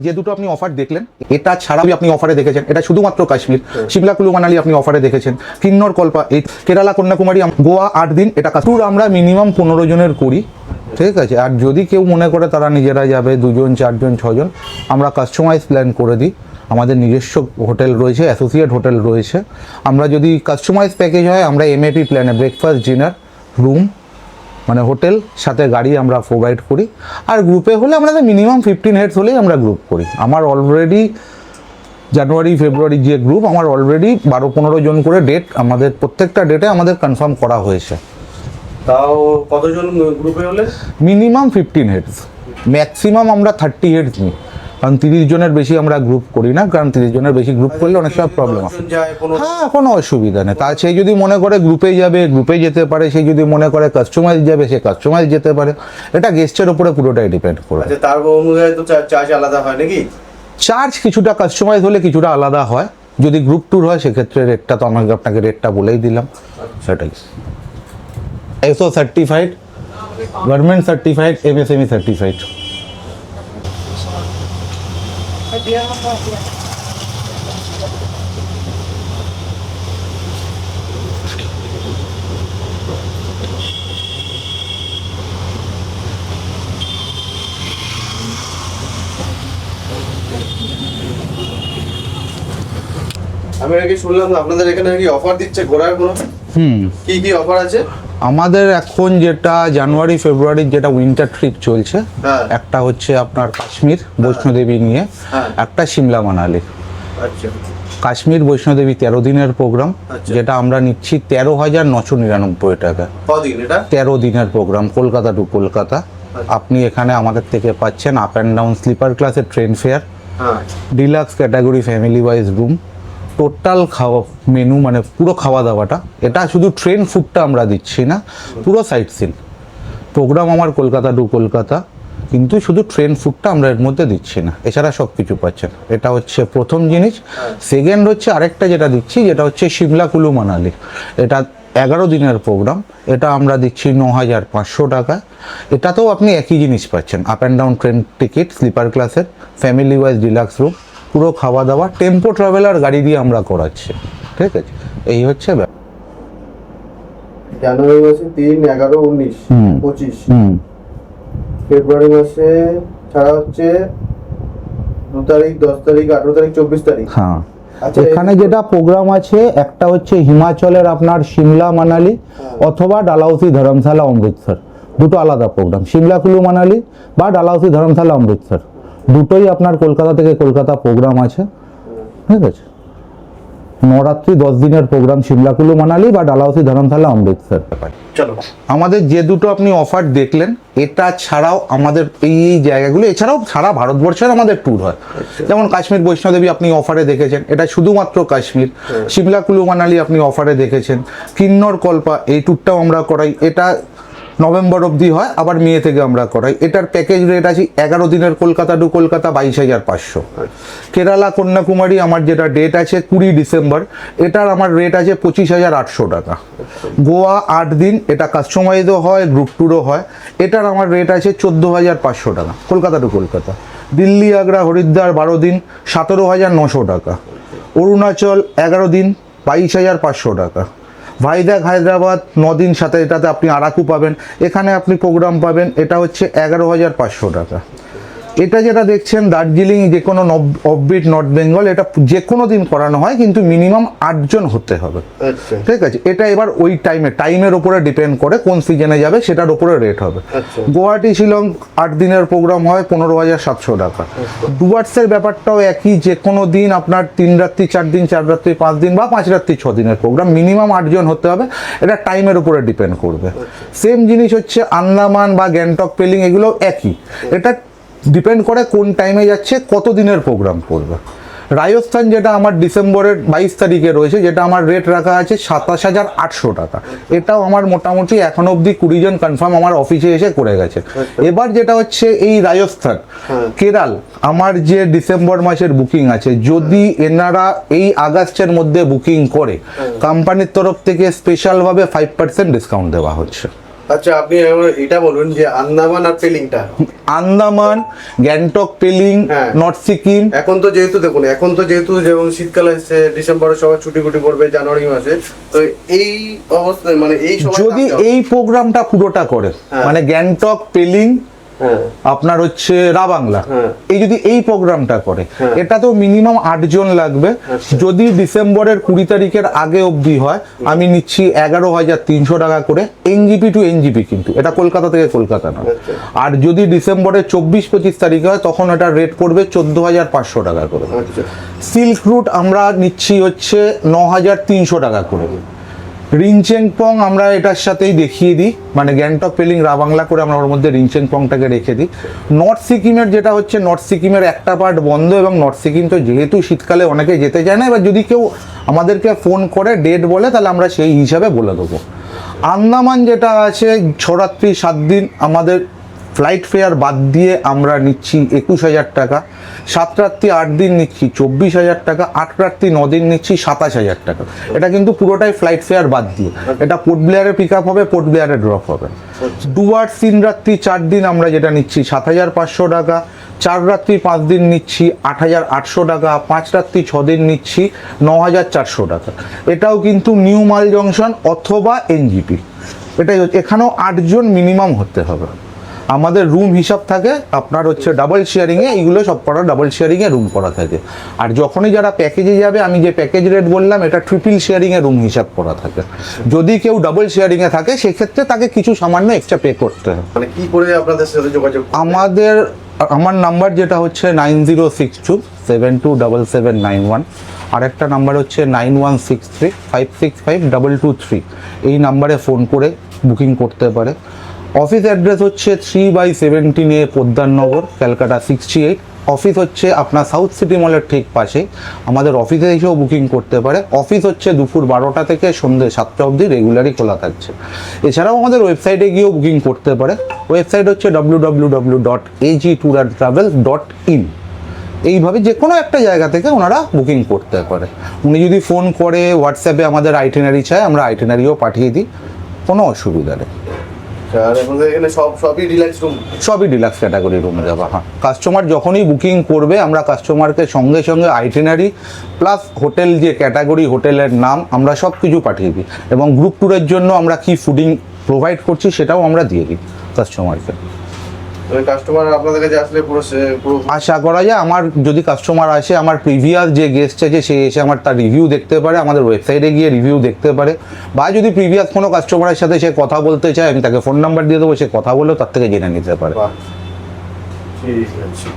যে দুটো আপনি অফার দেখলেন, এটা ছাড়াও আপনি অফারে দেখেছেন। এটা শুধুমাত্র কাশ্মীর। সিমলা কুলু মানালি আপনি অফারে দেখেছেন। কিন্নর, কল্পা, এই কেরালা, কন্যাকুমারী গোয়া আট দিন, এটা ট্যুর আমরা মিনিমাম পনেরো জনের করি। ঠিক আছে? আর যদি কেউ মনে করে তারা নিজেরা যাবে, দুজন, চারজন, ছজন, আমরা কাস্টমাইজ প্ল্যান করে দিই। আমাদের নিজস্ব হোটেল রয়েছে অ্যাসোসিয়েট হোটেল রয়েছে। আমরা যদি কাস্টমাইজ প্যাকেজ হয়, আমরা এমএপি প্ল্যানে ব্রেকফাস্ট ডিনার রুম মানে হোটেল সাথে গাড়ি আমরা প্রোভাইড করি। আর গ্রুপে হলে আমরা মিনিমাম ফিফটিন হেডস হলেই আমরা গ্রুপ করি। আমার অলরেডি জানুয়ারি ফেব্রুয়ারি যে গ্রুপ আমার অলরেডি বারো পনেরো জন করে ডেট আমাদের প্রত্যেকটা ডেটে আমাদের কনফার্ম করা হয়েছে। তাও কতজন গ্রুপে হলে? মিনিমাম ফিফটিন হেডস ম্যাক্সিমাম আমরা থার্টি হেডস নিই। কারণ তিরিশ জনের বেশি আমরা গ্রুপ করি না কারণ তিরিশ জনের বেশি গ্রুপ করলে অনেক সময় প্রবলেম হয়। হ্যাঁ কোনো অসুবিধা নেই। তা সেই যদি মনে করে গ্রুপে যাবে গ্রুপে যেতে পারে সেই যদি মনে করে কাস্টমাইজ যাবে সে কাস্টমাইজ যেতে পারে। এটা গেস্টের উপরে পুরোটাই ডিপেন্ড করে। আচ্ছা তার অনুযায়ী তো চার্জ আলাদা হয় নাকি? চার্জ কিছুটা কাস্টমাইজ হলে কিছুটা আলাদা হয়। যদি গ্রুপ ট্যুর হয় সেক্ষেত্রে রেটটা তো আমাকে আপনাকে রেটটা বলেই দিলাম। সেটাই। ISO certified government certified MSME certified আমি নাকি শুনলাম আপনাদের এখানে নাকি অফার দিচ্ছে ঘোরার কোনো? হুম। কি কি অফার আছে? আমাদের এখন যেটা জানুয়ারি ফেব্রুয়ারির যেটা উইন্টার ট্রিপ চলছে হ্যাঁ। একটা হচ্ছে আপনার কাশ্মীর বৈষ্ণোদেবী নিয়ে হ্যাঁ। একটা সিমলা মানালি। আচ্ছা। কাশ্মীর বৈষ্ণোদেবী তেরো দিনের প্রোগ্রাম আচ্ছা। যেটা আমরা নিচ্ছি তেরো হাজার নশো নিরানব্বই টাকা। তেরো দিনের প্রোগ্রাম কলকাতা টু কলকাতা। আপনি এখানে আমাদের থেকে পাচ্ছেন আপ অ্যান্ড ডাউন স্লিপার ক্লাসের train fare deluxe category family wise room total খাওয়া মেনু মানে পুরো খাওয়া দাওয়াটা, এটা শুধু ট্রেন ফুডটা আমরা দিচ্ছি না, পুরো সাইট সিন প্রোগ্রাম আমার কলকাতা টু কলকাতা, কিন্তু শুধু ট্রেন ফুডটা আমরা এর মধ্যে দিচ্ছি না, এছাড়া সব কিছু পাচ্ছেন। এটা হচ্ছে প্রথম জিনিস। সেকেন্ড হচ্ছে আরেকটা যেটা দিচ্ছি, যেটা হচ্ছে সিমলা কুলু মানালি এটা এগারো দিনের প্রোগ্রাম এটা আমরা দিচ্ছি ন হাজার পাঁচশো টাকা। এটাতেও আপনি একই জিনিস পাচ্ছেন up and down train ticket sleeper ক্লাসের ফ্যামিলি ওয়াইজ ডিলাক্স রুম পুরো খাওয়া দাওয়া টেম্পো ট্রাভেলার গাড়ি দিয়ে আমরা করাচ্ছি। ঠিক আছে? এই হচ্ছে ব্যাপার। জানুয়ারি মাসে তিন এগারো উনিশ হুম। পঁচিশ। ফেব্রুয়ারি মাসে ছাড়া হচ্ছে দু তারিখ দশ তারিখ আঠেরো তারিখ চব্বিশ তারিখ। হ্যাঁ। আচ্ছা, এখানে যেটা প্রোগ্রাম আছে একটা হচ্ছে হিমাচলের আপনার সিমলা মানালি অথবা ডালাউসি ধর্মশালা অমৃতসর। দুটো আলাদা প্রোগ্রাম সিমলা কুলু মানালি বা ডালাউসি ধর্মশালা অমৃতসর। দুটোই আপনার কলকাতা থেকে কলকাতা প্রোগ্রাম আছে। ঠিক আছে? নরাত্রি দশ দিনের প্রোগ্রাম সিমলা কুলু মানালি বা ডালাউসি ধর্মশালা অমৃতসর। আমাদের যে দুটো আপনি অফার দেখলেন এটা ছাড়াও আমাদের এই এই জায়গাগুলো এছাড়াও সারা ভারতবর্ষের আমাদের ট্যুর হয়। যেমন কাশ্মীর বৈষ্ণোদেবী আপনি অফারে দেখেছেন এটা শুধুমাত্র কাশ্মীর। সিমলা কুলু মানালি আপনি অফারে দেখেছেন। কিন্নর কল্পা এই ট্যুরটাও আমরা করাই। এটা নভেম্বর অবধি হয়, আবার মে থেকে আমরা করাই। এটার প্যাকেজ রেট আছে এগারো দিনের কলকাতা টু কলকাতা বাইশ হাজার পাঁচশো। কেরালা, কন্যাকুমারী আমার যেটা ডেট আছে কুড়ি ডিসেম্বর, এটার আমার রেট আছে পঁচিশ হাজার আটশো টাকা। গোয়া আট দিন, এটা কাস্টমাইজও হয় গ্রুপ ট্যুরও হয়। এটার আমার রেট আছে চোদ্দ হাজার পাঁচশো টাকা, কলকাতা টু কলকাতা। দিল্লি, আগ্রা, হরিদ্বার বারো দিন, সতেরো হাজার নশো টাকা। অরুণাচল এগারো দিন, বাইশ হাজার পাঁচশো টাকা। ভাইজাগ হায়দ্রাবাদ, নদিন সাথে এটাতে আপনি আরাকু পাবেন। এখানে আপনি প্রোগ্রাম পাবেন, এটা হচ্ছে এগারো হাজার পাঁচশো টাকা। এটা যেটা দেখছেন দার্জিলিং যে কোনো অফবিট নর্থ বেঙ্গল এটা যে কোনো দিন করানো হয় কিন্তু মিনিমাম আটজন হতে হবে। আচ্ছা। ঠিক আছে? এটা এবার ওই টাইমে টাইমের উপরে ডিপেন্ড করে কোন সিজনে যাবে সেটার উপরে রেট হবে। আচ্ছা। গুয়াহাটি শিলং আট দিনের প্রোগ্রাম হয় পনেরো হাজার সাতশো টাকা। ডুয়ার্সের ব্যাপারটাও একই যে কোনো দিন আপনার তিন রাত্রি চার দিন চার রাত্রি পাঁচ দিন বা পাঁচ রাত্রি ছ দিনের প্রোগ্রাম মিনিমাম আটজন হতে হবে এটা টাইমের উপরে ডিপেন্ড করবে। সেম জিনিস হচ্ছে আন্দামান বা গ্যাংটক পেলিং এগুলো একই। এটা ডিপেন্ড করে কোন টাইমে যাচ্ছে কত দিনের প্রোগ্রাম করবে রাজস্থান যেটা আমার ডিসেম্বরের বাইশ তারিখে রয়েছে যেটা আমার রেট রাখা আছে সাতাশ হাজার আটশো টাকা। এটাও আমার মোটামুটি এখন অবধি কুড়ি জন কনফার্ম আমার অফিসে এসে করে গেছে। এবার যেটা হচ্ছে এই রাজস্থান কেরাল আমার যে ডিসেম্বর মাসের বুকিং আছে যদি এনারা এই আগস্টের মধ্যে বুকিং করে কোম্পানির তরফ থেকে স্পেশালভাবে ফাইভ পার্সেন্ট ডিসকাউন্ট দেওয়া হচ্ছে। আচ্ছা আপনি এটা বলুন যে আন্দামান আর পেলিংটা আন্দামান গ্যাংটক পেলিং হ্যাঁ। নর্থ সিকিম এখন তো যেহেতু দেখুন এখন তো যেহেতু যেমন শীতকাল এসেছে ডিসেম্বরে সবাই ছুটি কুটি পড়বে জানুয়ারি মাসে তো এই অবস্থায় মানে এই যদি এই প্রোগ্রামটা পুরোটা করে হ্যাঁ। মানে গ্যাংটক পেলিং আপনার হচ্ছে রাবাংলা হ্যাঁ। এই যদি এই প্রোগ্রামটা করে হ্যাঁ। এটা তো মিনিমাম আটজন লাগবে। আচ্ছা। যদি ডিসেম্বরের কুড়ি তারিখের আগে অবধি হয় আমি নিচ্ছি এগারো হাজার তিনশো টাকা করে এনজিপি টু এনজিপি কিন্তু। এটা কলকাতা থেকে কলকাতা না আচ্ছা। আর যদি ডিসেম্বরের চব্বিশ পঁচিশ তারিখে হয় তখন এটা রেট পড়বে চোদ্দ হাজার পাঁচশো টাকা করে। আচ্ছা। সিল্ক রুট আমরা নিচ্ছি হচ্ছে ন হাজার তিনশো টাকা করে। রিনচেংপং আমরা এটার সাথেই দেখিয়ে দিই। মানে গ্যাংটক, পেলিং, রাবাংলা করে আমরা ওর মধ্যে রিনচেংপংটাকে রেখে দিই। নর্থ সিকিমের যেটা হচ্ছে, নর্থ সিকিমের একটা পার্ট বন্ধ এবং নর্থ সিকিম তো যেহেতু শীতকালে অনেকে যেতে চায় না, এবার যদি কেউ আমাদেরকে ফোন করে ডেট বলে, তাহলে আমরা সেই হিসাবে বলে দেবো। আন্দামান যেটা আছে ছরাত্রি সাত দিন আমাদের ফ্লাইট ফেয়ার বাদ দিয়ে আমরা নিচ্ছি একুশ হাজার টাকা। সাত রাত্রি আট দিন নিচ্ছি চব্বিশ হাজার টাকা আট রাত্রি ন দিন নিচ্ছি সাতাশ হাজার টাকা। এটা কিন্তু পুরোটাই ফ্লাইট ফেয়ার বাদ দিয়ে। এটা পোর্ট ব্লেয়ারে পিক আপ হবে পোর্ট ব্লেয়ারে ড্রপ হবে। দুবার তিন রাত্রি চার দিন আমরা যেটা নিচ্ছি সাত হাজার পাঁচশো টাকা চার রাত্রি পাঁচ দিন নিচ্ছি আট হাজার আটশো টাকা পাঁচ রাত্রি ছ দিন নিচ্ছি ন হাজার চারশো টাকা। এটাও কিন্তু নিউ মাল জংশন অথবা এনজিপি এটাই হচ্ছে এখানেও আটজন মিনিমাম হতে হবে। আমাদের রুম হিসাব থাকে আপনার হচ্ছে ডাবল শেয়ারিংয়ে এইগুলো সব করা ডাবল শেয়ারিংয়ে রুম করা থাকে। আর যখনই যারা প্যাকেজে যাবে আমি যে প্যাকেজ রেট বললাম এটা ট্রিপল শেয়ারিংয়ে রুম হিসাব করা থাকে। যদি কেউ ডাবল শেয়ারিংয়ে থাকে সেক্ষেত্রে তাকে কিছু সামান্য এক্সট্রা পে করতে হবে মানে কি করে আপনাদের সাথে যোগাযোগ আমাদের আমার নাম্বার যেটা হচ্ছে nine zero six two seven two double seven nine one আরেকটা নাম্বার হচ্ছে nine one six three five six five double two three এই নাম্বারে ফোন করে বুকিং করতে পারে। অফিস অ্যাড্রেস হচ্ছে three by seventeen A Poddarnagar Calcutta sixty eight office হচ্ছে আপনার সাউথ সিটি মলের ঠিক পাশে। আমাদের অফিসে এসেও বুকিং করতে পারে। অফিস হচ্ছে দুপুর বারোটা থেকে সন্ধ্যে সাতটা অবধি রেগুলারই খোলা থাকছে। এছাড়াও আমাদের ওয়েবসাইটে গিয়েও বুকিং করতে পারে। ওয়েবসাইট হচ্ছে W W W dot AG tour and travel dot in এইভাবে যে কোনো একটা জায়গা থেকে ওনারা বুকিং করতে পারে। উনি যদি ফোন করে হোয়াটসঅ্যাপে আমাদের আইটেনারি চায়, আমরা আইটেনারিও পাঠিয়ে দিই। কোনো অসুবিধা নেই। সব, সবই রিল্যাক্স রুম সবই ডিলাক্স ক্যাটাগরি রুমে যাবে হ্যাঁ কাস্টমার যখনই বুকিং করবে, আমরা কাস্টমারকে সঙ্গে সঙ্গে আইটেনারি প্লাস হোটেল যে ক্যাটাগরি হোটেলের নাম, আমরা সব কিছু পাঠিয়ে দিই। এবং গ্রুপ ট্যুরের জন্য আমরা কি ফুডিং প্রোভাইড করছি, সেটাও আমরা দিয়ে দিই কাস্টমারকে কাস্টমার আপনাদের কাছে আসলে পুরো পুরো আশা করা যায় আমার যদি কাস্টমার আসে আমার প্রিভিয়াস যে গেস্ট আছে সে এসে আমার তার রিভিউ দেখতে পারে আমাদের ওয়েবসাইটে গিয়ে রিভিউ দেখতে পারে। বা যদি প্রিভিয়াস কোনো কাস্টমারের সাথে সে কথা বলতে চায় আমি তাকে ফোন নাম্বার দিয়ে দেবো সে কথা বলেও তার থেকে জেনে নিতে পারে। ঠিক আছে।